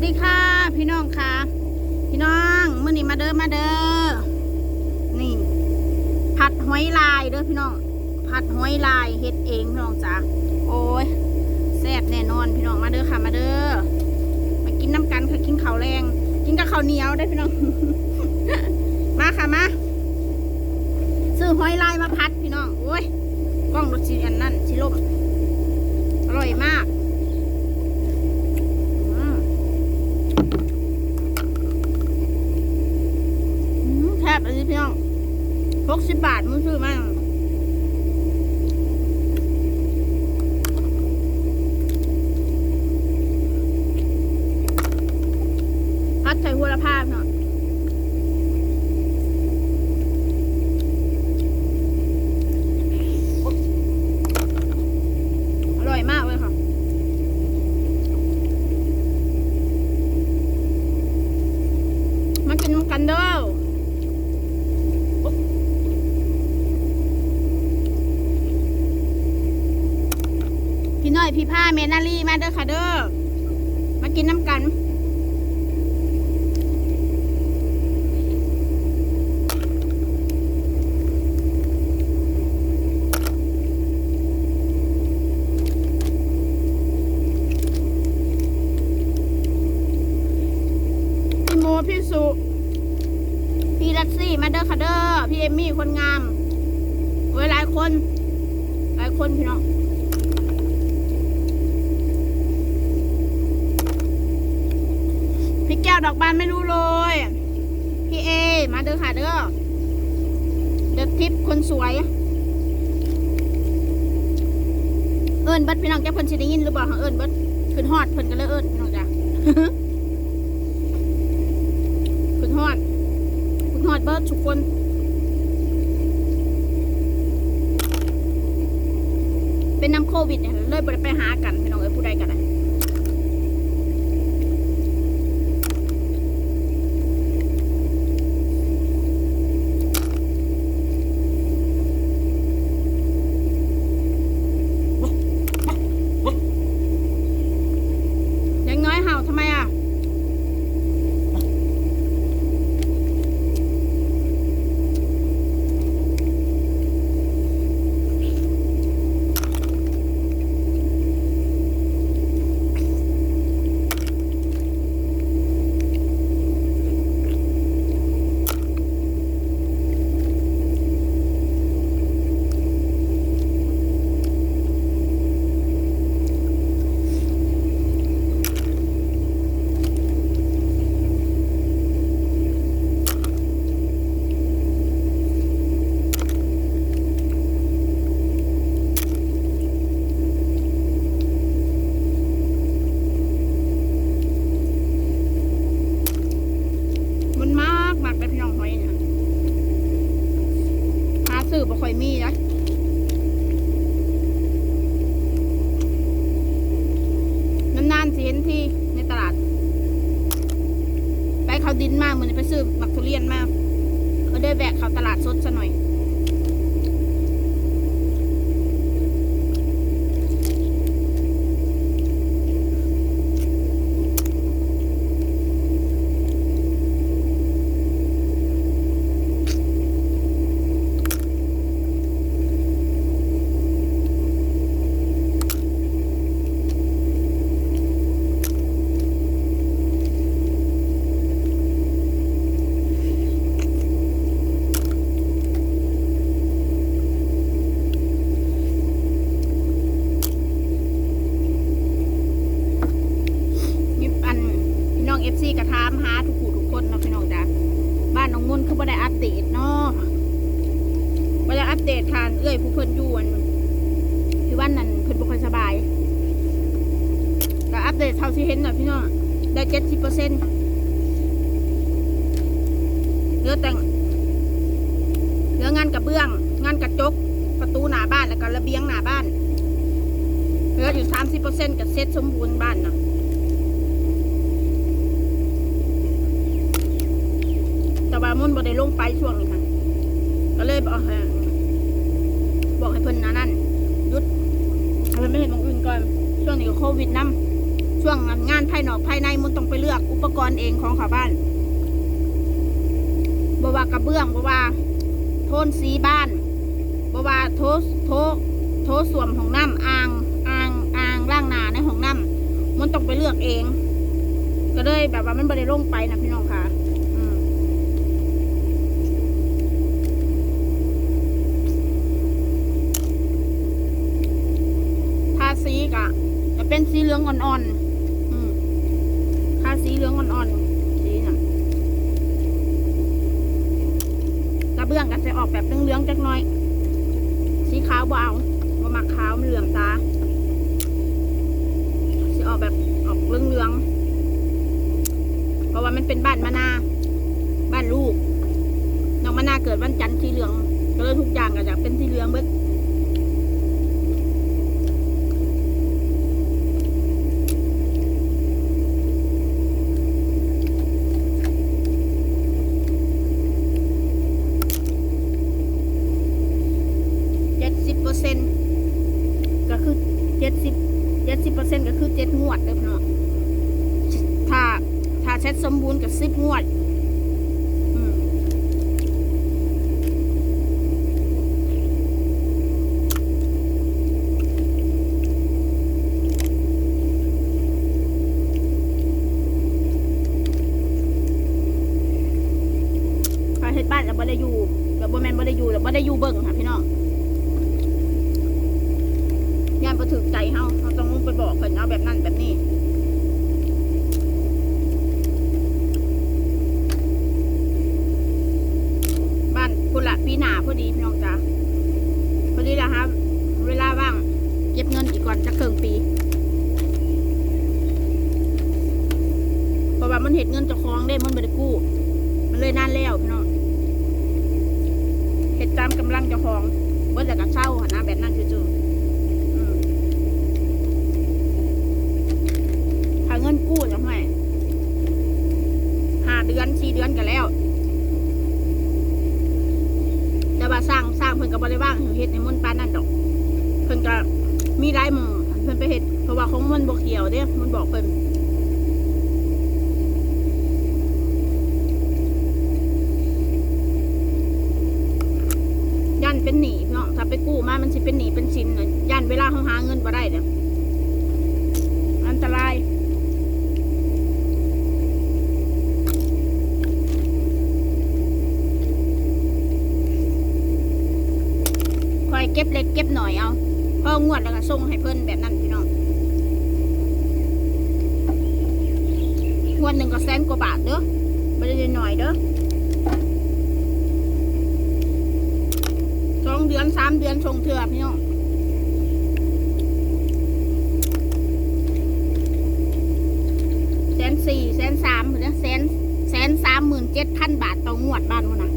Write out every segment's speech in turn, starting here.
สดีค่ะ พี่น้องค่ะ พี่น้องเมื่อนี้มาเด้อมาเด้อนี่ ผัดหอยลายเด้อพี่น้อง ผัดหอยลายเฮ็ดเองพี่น้องจ้าโอ้ยแซ่บแน่นอนพี่น้องมาเด้อค่ะมาเด้อมากินน้ำกันค่ะกินข้าวแรง กินกับข้าวเหนียวได้พี่น้อง มาค่ะมาซื้อหอยลายมาพัดพี่น้องโอ้ยกล้องรถสีอันนั่นชิลมอร่อยมากอืม อืมแทบอันนี้พี่น้องหกสิบบาทมึงซื้อมาพัดใส่หัวละผ้าพี่น้องอร่อยมากเลยค่ะ มากินน้ำกันเด้อ พี่น้อยพี่ผ้าเม นารีมาเด้อค่ะเด้อ มากินน้ำกันพี่โมพี่สุ พี่ลัตซี่ มาเด้อค่ะเด้อพี่เอมมี่ คนงามโอ้หลายคน หลายคนพี่น้อง พี่แก้วดอกบานไม่รู้เลย พี่เอ มาเด้อค่ะเด้อเดอะทิปคนสวย เอิญบิดพี่น้องแกเพิ่นสิได้ยินหรือเปล่าเอิญบิดขึ้นฮอดเพิ่นก็เลยเอิญพี่น้องจ้ะขึ้นฮอดขึ้นฮอดเบิดทุกคนเป็นน้ำโควิดเนี่ยเลยบ่ได้ไปหากันพี่น้องเอ้ยผู้ใดกันนะ ยังน้อยเห่าทำไมอะ มันมากมากเลยพี่น้องหอยเนี่ยหาซื้ อบ่ค่อยมีนะนานๆสิเห็นที่ในตลาด ไปเขาดินมากเหมือนไปซื้อบักทุเรียนมาก็ได้แวะเขาตลาดสดซะหน่อย นี่อันพี่น้องเอฟซีกระทามหาทุกผู้ทุกคนเนาะพี่น้องจ้ะบ้านน้องมุ่นคือบ่ได้อัปเดตเนาะบ่ได้อัป เดตทานเอ้ยผู้เพิ่นอยู่อันพี่วันนั้นเพิ่นบ่ค่อยสบายก็อัปเดตเท่าที่เห็นนาะพี่น้องได้เจ็ดสิบเปอร์เซ็นต์เหลือแต่งเหลืองานกระเบื้อง งานกระจก ประตูหน้าบ้านแล้วก็ระเบียงหน้าบ้านเหลืออยู่สามสิบเปอร์เซ็นต์กับเซ็ตสมบูรณ์บ้านเนาะแต่ว่ามุ่นบ่ได้ลงไปช่วงนี้ค่ะก็เลยบอกให้บอกให้เพิ่นนะนั่นหยุดให้เพิ่นไม่เห็นมองอื่นก่อน ช่วงนี้ก็ โควิดนำช่วงงานภายนอกภายในมันต้องไปเลือกอุปกรณ์เองของขาบ้านบว่ากระเบื้องบว่า โทนสีบ้านบว่าโทโทโทสวมของน้ำอ่างอ่างอ่างล่างหนาในของน้ำมันต้องไปเลือกเอง ก็เลยแบบว่ามันไม่ได้ลงไปนะพี่น้องค่ะอืมทาสีกะจะ เป็นสีเหลืองอ่อนๆอืมทาสีเหลืองอ่อนๆ สีน่ะกระเบื้องก็จะออกแบบเหลืองๆจักหน่อย สีขาวเอาบ่มักขาวมันเหลื่อมตาสิออกแบบออกเหลืองๆ เพราะว่ามันเป็นบ้านมะนา บ้านลูก น้องมะนาเกิดวันจันทร์สีเหลือง ก็เลยทุกอย่างก็จะเป็นสีเหลืองเบิด สิบเปอร์เซ็นต์ก็คือเจ็ดสิบเจ็ดสิบเปอร์เซ็นต์ก็คือเจ็ดงวดเด้อพี่น้องถ้าถ้าเช็ดสมบูรณ์กับสิบงวดอืมถ้าเฮ็ดบ้านแล้วบ่ได้อยู่แล้วบ่แม่นบ่ได้อยู่แล้วบ่ได้อยู่เบิ่งค่ะพี่น้อง ย่านบ่ถึกใจเฮาเฮาต้องลงไปบอกเพิ่นเอาแบบนั้นแบบนี้บ้านพุละปีหนาพอดีพี่น้องจ้าพอดีแล้วครับเวลาว่างเก็บเงินอีกก่อนจะเคิงปีเพราะว่ามันเห็ดเงินจะคลองได้มันไม่ได้กู้ มันเลยนานแล้วพี่น้องเห็ดตามกำลังจะคลองเบิดแต่กระเช่าหนนะแบบนั้นจู่ๆอืมถ้าเงิน กู้จะให้ห้าเดือนสี่เดือนกันแล้ว แต่ว่าสร้างสร้างเพิ่นก็บ่ได้ว่างเฮ็ดในมนต์ปานนั่นดอก เพิ่นก็มีหลายมู่เพิ่นไปเฮ็ดเพราะว่าของมันบ่เขียวเด้มันบอกเพิ่นยันเป็นหนี้พี่น้อถ้าไปกู้มามันสิเป็นหนีเป็นสินเน่ะยันเวลาเฮาหาเงินบ่ได้เด้ออันตราย คอย เก็บเล็กเก็บหน่อยเอาพองวดแล้วก็ส่งให้เพิ่นแบบนั้นพี่น้องงวดหนึ่งก็แสนกว่าบาทเด้อไม่ได้หน่อยเด้อสองเดือนสามเดือนส่งเถื่อพี่น้องแสนสี่แสนสามเด้อแสนแสนสามหมื่นเจ็ดพันบาทต่องวดบ้านวนน่ะ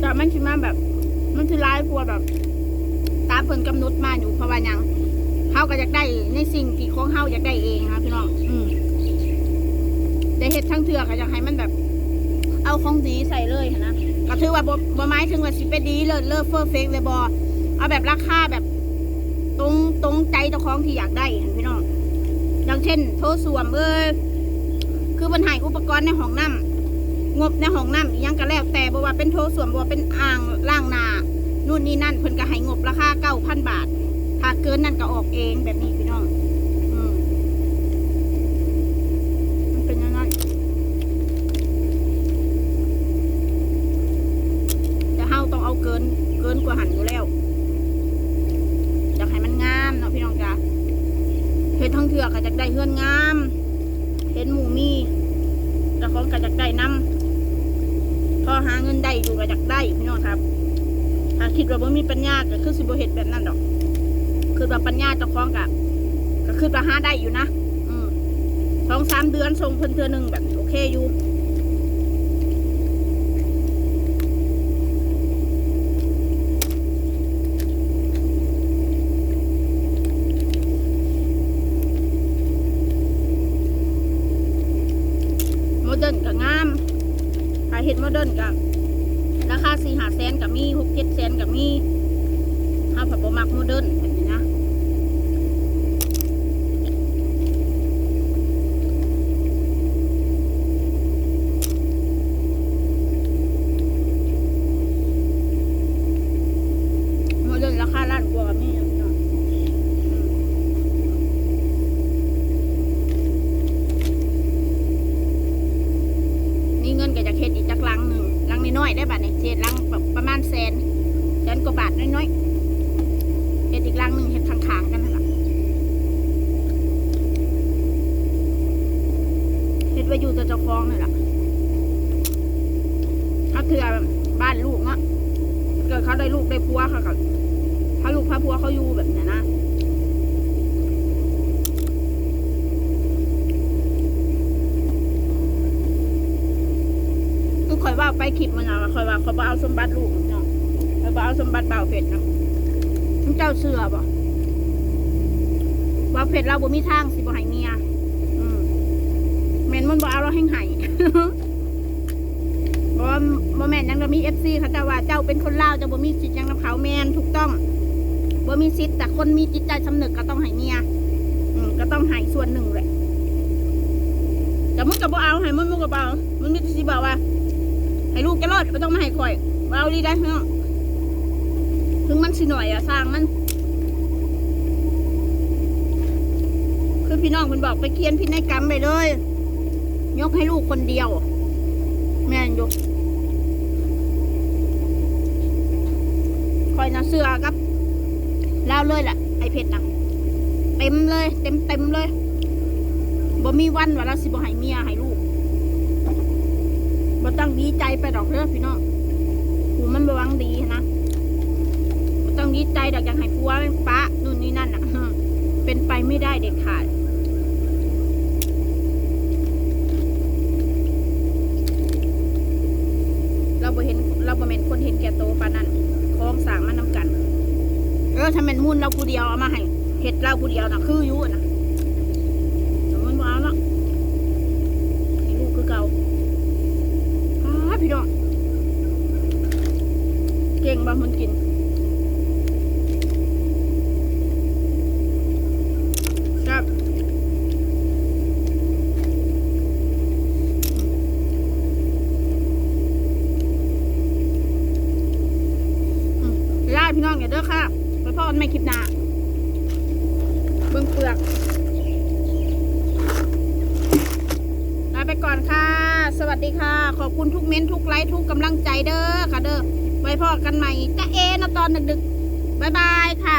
แต่มันคือมาแบบ มันคือร้ายพัวแบบ ตามเพิ่น กำหนดมาอยู่เพราะว่ายังเฮาก็อยากได้ในสิ่งที่ของเฮาอยากได้เองครับพี่น้องอืมได้เฮ็ดทั้งเถื่อก็อยากให้มันแบบ เอาของดีใส่เลยนะก็ถือว่าบ่บ่หมายถึงว่าสิไปดีเลิศเลิศเฟอร์เฟกเลยบ่เอาแบบราคาแบบ ตรงตรงใจเจ้าของที่อยากได้หั้นพี่น้องอย่างเช่น โทสวมเอ้ยคือมันให้อุปกรณ์ในห้องน้ำงบในห้องน้ำยังก็แล้วแต่บ่ว่าเป็นโถส้วมบ่ว่าเป็นอ่างล้างหนา นู่นนี่นั่นเพิ่นก็ให้งบราคาเก้าพันบาท ถ้าเกินนั่นก็ออกเองแบบนี้พี่น้องอืมมันเป็นยังไงแต่เฮาต้องเอาเกินเกินกว่าหันอยู่แล้วอยากให้มันงามเนาะพี่น้องจ้ะเฮ็ดทั้งเถือก็จะได้เฮือนงาม เห็นหมูมีเจ้าของก็จะได้น้ำพอหาเงินได้อยู่ก็อยากได้พี่น้องครับ ถ้าคิดว่าบ่มีปัญญาก็คือสิบ่เฮ็ดแบบนั้นดอก คือว่าปัญญาเจ้าของก็ก็คือว่าหาได้อยู่นะอืมสองสามเดือนส่งเพิ่นเทื่อหนึงแบบโอเคอยู่โมเดิร์นก็งามถ้าเฮ็ดโมเดิร์นก็ ราคาสี่หาแสนกับมีหกเจ็ดแสนกับมีห้าผับบะหมากโมเดิร์น กว่าบาทน้อยๆเฮ็ดอีกลังหนึ่งเฮ็ดข้างๆกันนั่นแหละเฮ็ดไว้อยู่แต่เจ้าของนี่แหละถ้าเถื่อบ้านลูกเนาะเกิดเขาได้ลูกได้ผัวเขาก็ถ้าลูกพาผัวเขาอยู่แบบเนี้ยนะคือคอยว่าไปคลิปมันนะคอยว่าคอยว่าเอาสมบัติลูกเนาะ คอยว่าเอาสมบัติบ่าวเพชรเนาะมันเจ้าเสือบ่บ่าวเพชรเราบ่มีทางสิบ่ให้เมียอืมแม่นมันบ่เอาเราให้ไห้บ่ว่าบ่แม่นยังเรามี FC เขาจะว่าเจ้าเป็นคนลาวเจ้าบ่มีสิทธิ์หยังน้ำเขาแมนถูกต้องบ่มีสิทธิ์แต่คนมีจิตใจสำนึกก็ต้องให้เมียอืมก็ต้องให้ส่วนหนึ่งแหละแต่มึงก็บ่เอาให้มึงมึงก็บ่เอามึงมีสิบอกว่าให้ลูกแกรอดไม่ต้องมาให้ข่อยเอาดีได้เนาะ ถึงมันสิหน่อยอะสร้างมัน คือพี่น้องมันบอกไปเคียนพินัยกรรมไปเลย ยกให้ลูกคนเดียว แม่นยกคอยนะเสื้อกับเล่าวเลยแหละไอเพชรนะเต็มเลย เต็มเต็มเลยบ่มีวันว่าเราสิบ่ให้เมียให้ลูกบ่ต้องดีใจไปดอกเด้อพี่น้องหูมันบ่วังดีนะ บ่ต้องดีใจดอกอยางให้ผัวเปะนู่นนี่นั่นอะเป็นไปไม่ได้เด็ดขาดเราบ่เห็นเราบ่แม่นคนเห็นแก่โตปานนั้นคล้องสางมันนำกัน เออถ้าแม่นมุ่นเราผู้เดียวเอามาให้เฮ็ดเราผู้เดียวน่ะคืออยู่อะนะแต่มันบ่เอาเนาะลูกคือเก่าอ้าพี่น้องเก่งบ่มันกินครับอืมลาพี่น้ อค่ะไปพ่อกันไม่คลิปหน้าเบื้องเปลือกลาไปก่อนค่ะ สวัสดีค่ะ ขอบคุณทุกเม้นทุกไลค์ทุกกำลังใจเด้อค่ะเด้อไว้พ่อกันใหม่จ้าเอนะตอนดึกๆบ๊ายบายค่ะ